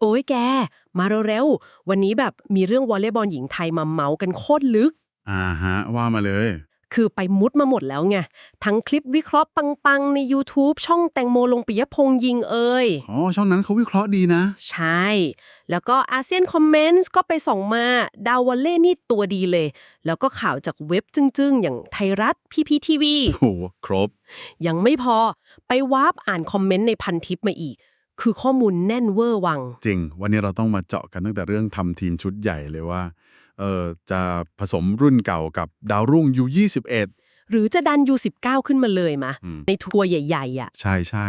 โอ้ยแก มาเร็วๆวันนี้แบบมีเรื่องวอลเลย์บอลหญิงไทยมาเมาส์กันโคตรลึก อ่าฮะ ว่ามาเลย คือไปมุดมาหมดแล้วไง ทั้งคลิปวิเคราะห์ปังๆ ใน YouTube ช่องแตงโมลงปิยพงษ์ยิงเอ่ยอ๋อ ช่องนั้นเขาวิเคราะห์ดีนะ ใช่ แล้วก็อาเซียนคอมเมนต์ก็ไปส่องมา ดาววอลเล่นี่ตัวดีเลย แล้วก็ข่าวจากเว็บจึ้งๆ อย่างไทยรัฐพีพีทีวีโหครบ ยังไม่พอไปวาร์ปอ่านคอมเมนต์ในพันทิปมาอีก คือข้อมูลแน่นเวอร์วัง จริง วันนี้เราต้องมาเจาะกันตั้งแต่เรื่องทำทีมชุดใหญ่เลยว่าเออจะผสมรุ่นเก่ากับดาวรุ่งยู21 หรือจะดันยู19 ขึ้นมาเลยมาอืมในทัวร์ใหญ่ๆอะ ใช่ใช่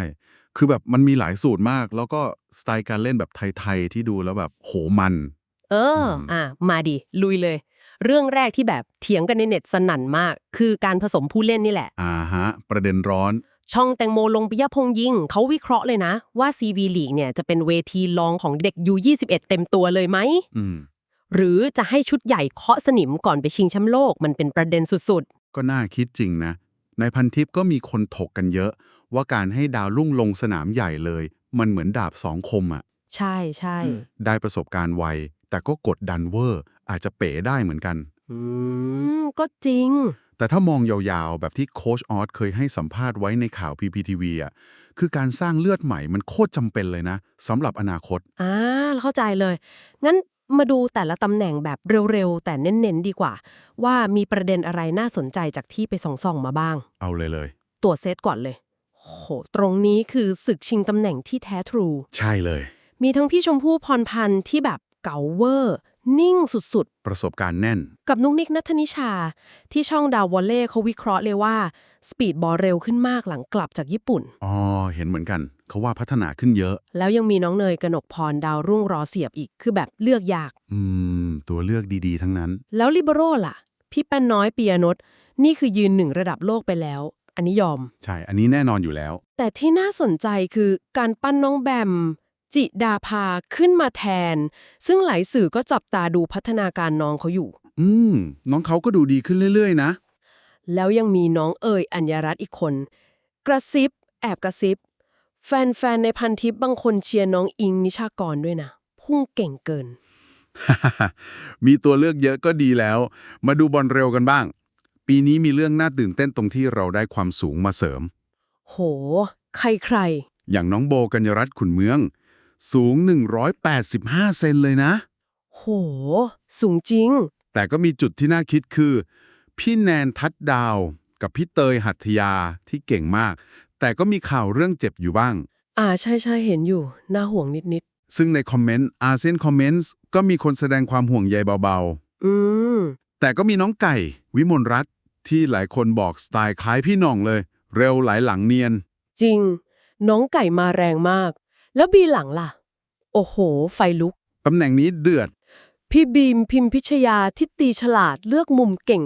คือแบบมันมีหลายสูตรมาก แล้วก็สไตล์การเล่นแบบไทย ๆ ที่ดูแล้วแบบโหมัน เออ อะ มาดิ ลุยเลย เรื่องแรกที่แบบเถียงกันในเน็ตสนั่นมาก คือการผสมผู้เล่นนี่แหละ อ่าฮะ ประเด็นร้อน ช่องแตงโมลงปิยพงษ์ยิงเขาวิเคราะห์เลยนะ ว่า CV League เนี่ยจะเป็นเวทีรองของเด็ก U21 เต็มตัวเลยไหม อืม หรือจะให้ชุดใหญ่เคาะสนิมก่อนไปชิงแชมป์โลกมันเป็นประเด็นสุดก็น่าคิดจริงนะ ในพันทิปก็มีคนถกกันเยอะ ว่าการให้ดาวรุ่งลงสนามใหญ่เลย มันเหมือนดาบสองคมอะๆ ใช่ใช่ได้ประสบการณ์ไว แต่ก็กดดันเวอร์ อาจจะเป๋ได้เหมือนกัน อืม ก็จริง แต่ถ้ามองยาวๆ แบบที่โค้ชออสเคยให้สัมภาษณ์ไว้ในข่าว PPTV อะคือการสร้างเลือดใหม่มันโคตรจำเป็นเลยนะสำหรับอนาคต อ่าเข้าใจเลย งั้นมาดูแต่ละตำแหน่งแบบเร็วๆ แต่เน้นๆ ดีกว่า ว่ามีประเด็นอะไรน่าสนใจจากที่ไปส่องๆ มาบ้าง เอาเลยเลย ตัวเซตก่อนเลย โห ตรงนี้คือศึกชิงตำแหน่งที่แท้ทรู ใช่เลย มีทั้งพี่ชมพู่พรพันธ์ที่แบบเก๋าเวอร์ นิ่งสุดประสบการณ์แน่น ๆ กับนุกนิกนัทนิชา ที่ช่องดาววอลเล่เขาวิเคราะห์เลยว่า สปีดบอลเร็วขึ้นมากหลังกลับจากญี่ปุ่น อ๋อ เห็นเหมือนกัน เขาว่าพัฒนาขึ้นเยอะ แล้วยังมีน้องเนยกนกพรดาวรุ่งรอเสียบอีกคือแบบเลือกยาก อืม ตัวเลือกดีๆ ทั้งนั้น แล้วลิเบโรล่ะ พี่แป้นน้อยปียนนท์นี่คือยืนหนึ่งระดับโลกไปแล้ว อันนี้ยอม ใช่ อันนี้แน่นอนอยู่แล้ว แต่ที่น่าสนใจคือการปั้นน้องแบม จิดาภาขึ้นมาแทน ซึ่งหลายสื่อก็จับตาดูพัฒนาการน้องเขาอยู่ อืม น้องเขาก็ดูดีขึ้นเรื่อยๆ นะ แล้วยังมีน้องเอ๋ยอัญญรัตน์อีกคน กระซิบ แอบกระซิบ แฟนๆ ในพันทิปบางคนเชียร์น้องอิงนิชากรด้วยนะ พุ่งเก่งเกิน มีตัวเลือกเยอะก็ดีแล้ว มาดูบอลเร็วกันบ้าง ปีนี้มีเรื่องน่าตื่นเต้นตรงที่เราได้ความสูงมาเสริม โห ใครใครอย่างน้องโบกัญญรัตน์ขุนเมือง สูง 185 เซนเลยนะๆโห สูงจริง แต่ก็มีจุดที่น่าคิดคือ พี่แนนทัดดาว กับพี่เตยหัตถยาที่เก่งมาก แต่ก็มีข่าวเรื่องเจ็บอยู่บ้าง อ่าใช่ใช่ๆเห็นอยู่ น่าห่วงนิดซึ่งในคอมเมนต์อาเซียนคอมเมนต์ก็มีคนแสดงความห่วงใยเบา ๆ อืมๆแต่ก็มีน้องไก่ วิมลรัตน์ที่หลายคนบอกสไตล์คล้ายพี่หน่องเลย เร็วไหลหลังเนียน จริง น้องไก่มาแรงมาก แล้วบีหลังล่ะ โอ้โห ไฟลุก ตำแหน่งนี้เดือด พี่บีมพิมพิชยาที่ตีฉลาดเลือกมุมเก่ง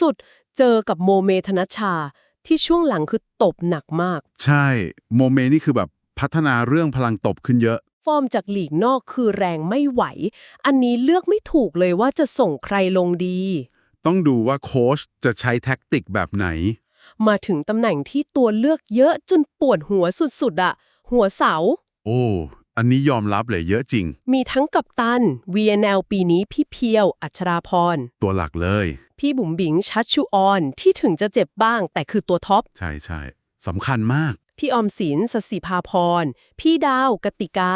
สุดๆ เจอกับโมเมธนชชา ที่ช่วงหลังคือตบหนักมาก ใช่ โมเมนี่คือแบบพัฒนาเรื่องพลังตบขึ้นเยอะ ฟอร์มจากหลีกนอกคือแรงไม่ไหว อันนี้เลือกไม่ถูกเลยว่าจะส่งใครลงดี ต้องดูว่าโค้ชจะใช้แท็กติกแบบไหน มาถึงตำแหน่งที่ตัวเลือกเยอะจนปวดหัวสุดๆอะหัวเสา โอ้ อันนี้ยอมรับเลยเยอะจริง มีทั้งกัปตัน VNL ปีนี้พี่เพียว อัชราพร ตัวหลักเลย พี่บุ๋มบิงชัดชูออน ที่ถึงจะเจ็บบ้าง แต่คือตัวท็อป ใช่ใช่สำคัญมาก พี่ออมสินสสิภาพร พี่ดาว กติกา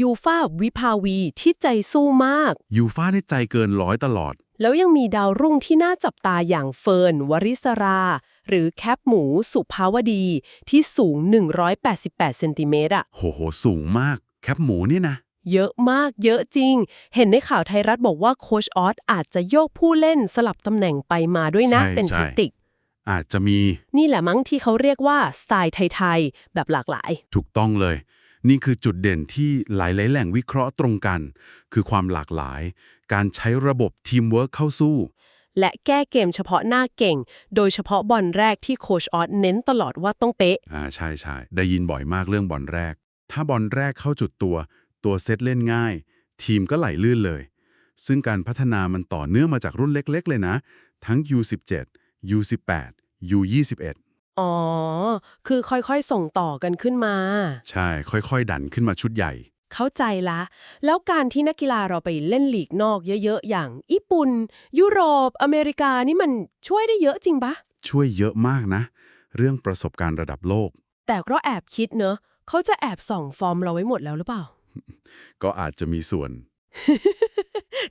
ยูฟ้าวิภาวีที่ใจสู้มาก ยูฟ่าได้ใจเกินร้อยตลอด แล้วยังมีดาวรุ่งที่น่าจับตาอย่างเฟิร์น วริศรา หรือแคปหมูสุภาวดีที่สูง 188 เซนติเมตรอะโหโหสูงมาก แคปหมูเนี่ยนะ เยอะมากเยอะจริง เห็นในข่าวไทยรัฐบอกว่าโคชออสอาจจะโยกผู้เล่นสลับตำแหน่งไปมาด้วยนะใช่เป็นใช่แทคติก อาจจะมี นี่แหละมั้งที่เขาเรียกว่าสไตล์ไทยๆแบบหลากหลาย ถูกต้องเลย นี่คือจุดเด่นที่หลาย ๆ แหล่งวิเคราะห์ตรงกัน คือความหลากหลาย การใช้ระบบทีมเวิร์คเข้าสู้ และแก้เกมเฉพาะหน้าเก่ง โดยเฉพาะบอลแรกที่โคชออสเน้นตลอดว่าต้องเป๊ะ อ่าใช่ใช่ได้ยินบ่อยมากเรื่องบอลแรก ถ้าบอลแรกเข้าจุดตัว ตัวเซตเล่นง่าย ทีมก็ไหลลื่นเลย ซึ่งการพัฒนามันต่อเนื่องมาจากรุ่นเล็ก ๆ เลยนะ ทั้ง U17 U18 U21 อ๋อ คือค่อยๆ ส่งต่อกันขึ้นมา ใช่ ค่อยๆ ดันขึ้นมาชุดใหญ่ เข้าใจละ แล้วการที่นักกีฬาเราไปเล่นลีกนอกเยอะๆ อย่างญี่ปุ่น ยุโรป อเมริกานี่มันช่วยได้เยอะจริงปะช่วยเยอะมากนะ เรื่องประสบการณ์ระดับโลก แต่ก็แอบคิดเนอะเขาจะแอบส่องฟอร์มเราไว้หมดแล้วหรือเปล่า ก็อาจจะมีส่วน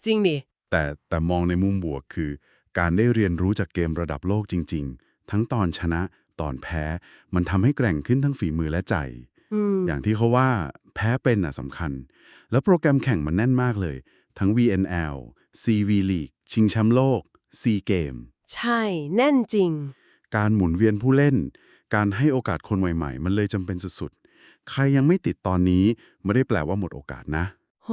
จริงดิแต่แต่มองในมุมบวกคือ การได้เรียนรู้จากเกมระดับโลกจริง ๆ ทั้งตอนชนะ ตอนแพ้มันทำให้แกร่งขึ้นทั้งฝีมือและใจอืมอย่างที่เขาว่าแพ้เป็นน่ะสำคัญ แล้วโปรแกรมแข่งมันแน่นมากเลย ทั้ง VNL CV League ชิงแชมป์โลก C Game ใช่ แน่นจริง การหมุนเวียนผู้เล่น การให้โอกาสคนใหม่ๆ มันเลยจำเป็นสุดๆ ใครยังไม่ติดตอนนี้ ไม่ได้แปลว่าหมดโอกาสนะ โห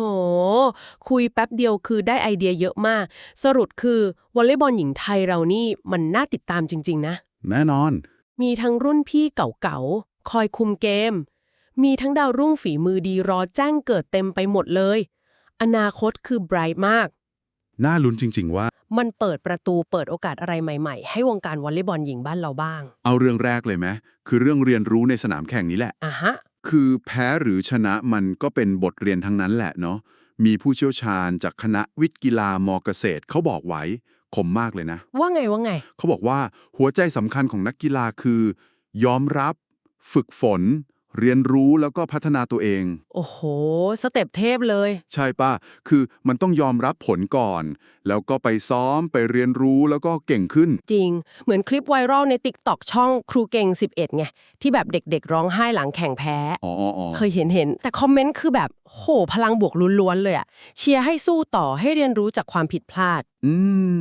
คุยแป๊บเดียวคือได้ไอเดียเยอะมาก สรุปคือวอลเลย์บอลหญิงไทยเรานี่มันน่าติดตามจริง ๆ นะ แน่นอน มีทั้งรุ่นพี่เก่าๆ คอยคุมเกม มีทั้งดาวรุ่งฝีมือดีรอแจ้งเกิดเต็มไปหมดเลย อนาคตคือไบรท์มาก น่าลุ้นจริง ๆ ว่า มันเปิดประตูเปิดโอกาสอะไรใหม่ๆ ให้วงการวอลเลย์บอลหญิงบ้านเราบ้าง เอาเรื่องแรกเลยไหมคือเรื่องเรียนรู้ในสนามแข่งนี้แหละ อะฮะ คือแพ้หรือชนะมันก็เป็นบทเรียนทั้งนั้นแหละเนาะมีผู้เชี่ยวชาญจากคณะวิทย์กีฬามอเกษตรเขาบอกไว้ คมมากเลยนะ ว่าไงว่าไง เขาบอกว่าหัวใจสำคัญของนักกีฬาคือ ยอมรับ ฝึกฝน เรียนรู้แล้วก็พัฒนาตัวเอง โอ้โห สเต็ปเทพเลย ใช่ป่ะ คือมันต้องยอมรับผลก่อน แล้วก็ไปซ้อมไปเรียนรู้แล้วก็เก่งขึ้น จริง เหมือนคลิปไวรัลในติ๊กต็อกช่องครูเก่ง 11 ไง ที่แบบเด็กๆ ร้องไห้หลังแข่งแพ้อ๋ออ๋ออ๋อเคยเห็นเห็น แต่คอมเมนต์คือแบบ โห พลังบวกล้วนๆเลยอะเชียร์ให้สู้ต่อให้เรียนรู้จากความผิดพลาด อื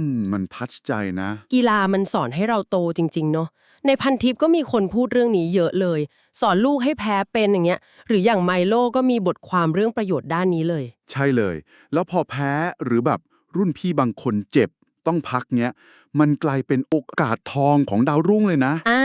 ม มันทัชใจนะ กีฬามันสอนให้เราโตจริง ๆ เนาะ ในพันทิปก็มีคนพูดเรื่องนี้เยอะเลย สอนลูกให้แพ้เป็นอย่างเงี้ย หรืออย่างไมโลก็มีบทความเรื่องประโยชน์ด้านนี้เลย ใช่เลย แล้วพอแพ้หรือแบบรุ่นพี่บางคนเจ็บต้องพักเนี้ย มันกลายเป็นโอกาสทองของดาวรุ่งเลยนะอ่า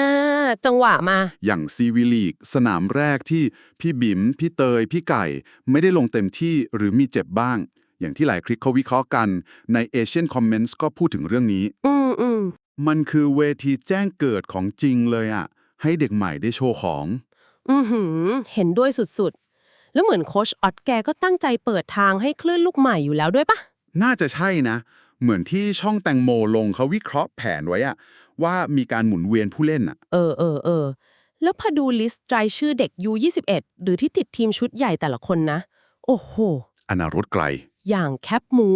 จังหวะมา อย่างซีวีลีก สนามแรกที่พี่บิ๋มพี่เตย พี่ไก่ ไม่ได้ลงเต็มที่หรือมีเจ็บบ้าง อย่างที่หลายคลิปเขาวิเคราะห์กันใน Asian Comments ก็พูดถึงเรื่องนี้ อืมอืม มันคือเวทีแจ้งเกิดของจริงเลยอะให้เด็กใหม่ได้โชว์ของ อือหือ เห็นด้วยสุดๆ แล้วเหมือนโคชออตแกก็ตั้งใจเปิดทางให้คลื่นลูกใหม่อยู่แล้วด้วยปะน่าจะใช่นะ เหมือนที่ช่องแตงโมลงเขาวิเคราะห์แผนไว้อะว่ามีการหมุนเวียนผู้เล่นอะเออเออเออแล้วพอดูลิสต์รายชื่อเด็ก U21 หรือที่ติดทีมชุดใหญ่แต่ละคนนะ โอ้โห อนาคตไกล อย่างแคปหมู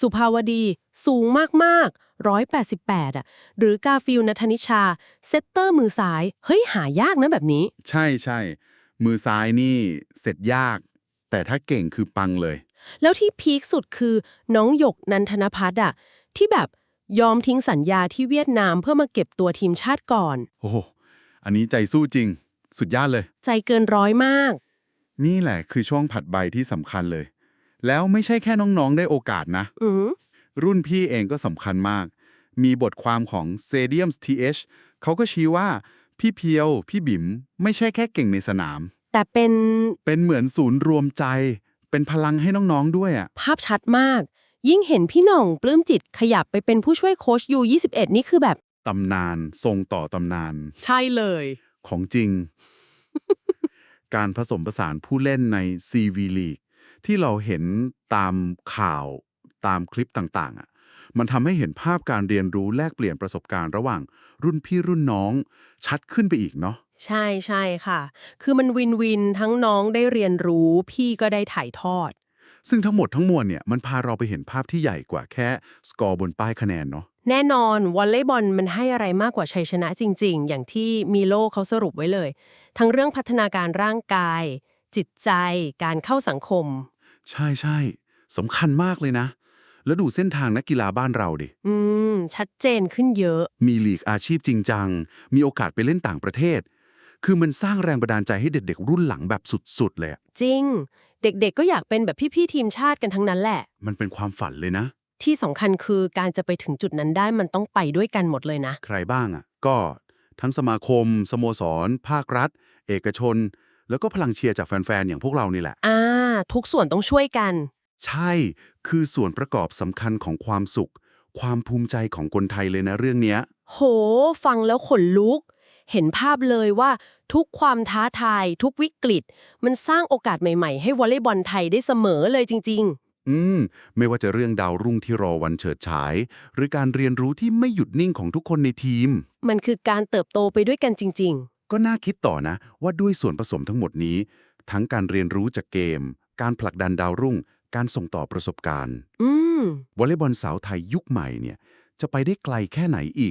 สุภาวดี สูงมากๆ 188 อะ หรือกาฟิลนัทนิชา เซตเตอร์มือซ้าย เฮ้ย หายากนะแบบนี้ ใช่ใช่ มือซ้ายนี่เสร็จยาก แต่ถ้าเก่งคือปังเลย แล้วที่พีคสุดคือน้องหยกนันทนพัฒน์อะ ที่แบบยอมทิ้งสัญญาที่เวียดนามเพื่อมาเก็บตัวทีมชาติก่อน โอ้โห อันนี้ใจสู้จริง สุดยอดเลย ใจเกินร้อยมาก นี่แหละคือช่วงผัดใบที่สำคัญเลย แล้วไม่ใช่แค่น้องๆ ได้โอกาสนะ อืมรุ่นพี่เองก็สำคัญมาก มีบทความของ Stadiums TH เขาก็ชี้ว่า พี่เพียว พี่บิ๋มไม่ใช่แค่เก่งในสนาม แต่เป็นเป็นเหมือนศูนย์รวมใจ เป็นพลังให้น้องๆ ด้วยอะ ภาพชัดมาก ยิ่งเห็นพี่หน่องปลื้มจิตขยับไปเป็นผู้ช่วยโค้ช U21 นี่คือแบบ ตำนานทรงต่อตำนานใช่เลย ของจริง การผสมผสานผู้เล่นใน CV League ที่เราเห็นตามข่าวตามคลิปต่างๆอะมันทำให้เห็นภาพการเรียนรู้แลกเปลี่ยนประสบการณ์ระหว่างรุ่นพี่รุ่นน้อง ชัดขึ้นไปอีกเนาะใช่ใช่ค่ะ คือมันวินวินทั้งน้องได้เรียนรู้ พี่ก็ได้ถ่ายทอด ซึ่งทั้งหมดทั้งมวลเนี่ยมันพาเราไปเห็นภาพที่ใหญ่กว่าแค่สกอร์บนป้ายคะแนนเนาะแน่นอนวอลเลย์บอลมันให้อะไรมากกว่าชัยชนะจริง ๆ อย่างที่มีโลเขาสรุปไว้เลย ทั้งเรื่องพัฒนาการร่างกาย จิตใจ การเข้าสังคม ใช่ใช่สำคัญมากเลยนะ แล้วดูเส้นทางนักกีฬาบ้านเราดิ อืม ชัดเจนขึ้นเยอะ มีลีกอาชีพจริงจัง มีโอกาสไปเล่นต่างประเทศ คือมันสร้างแรงบันดาลใจให้เด็กๆ รุ่นหลังแบบสุดๆ เลยอะจริง เด็กๆ ก็อยากเป็นแบบพี่ๆทีมชาติกันทั้งนั้นแหละ มันเป็นความฝันเลยนะ ที่สำคัญคือการจะไปถึงจุดนั้นได้มันต้องไปด้วยกันหมดเลยนะ ใครบ้างอะก็ทั้งสมาคม สโมสร ภาครัฐ เอกชน แล้วก็พลังเชียร์จากแฟน ๆ อย่างพวกเรานี่แหละ อ่า ทุกส่วนต้องช่วยกัน ใช่ คือส่วนประกอบสำคัญของความสุข ความภูมิใจของคนไทยเลยนะเรื่องเนี้ย โห ฟังแล้วขนลุก เห็นภาพเลยว่าทุกความท้าทาย ทุกวิกฤต มันสร้างโอกาสใหม่ๆ ให้วอลเลย์บอลไทยได้เสมอเลยจริงอืม ไม่ว่าจะเรื่องดาวรุ่งที่รอวันเฉิดฉาย หรือการเรียนรู้ที่ไม่หยุดนิ่งของทุกคนในทีมๆมันคือการเติบโตไปด้วยกันจริง ก็น่าคิดต่อนะว่าด้วยส่วนผสมทั้งหมดนี้ ทั้งการเรียนรู้จากเกม การผลักดันดาวรุ่ง การส่งต่อประสบการณ์ๆอืมวอลเลย์บอลสาวไทยยุคใหม่เนี่ยจะไปได้ไกลแค่ไหนอีก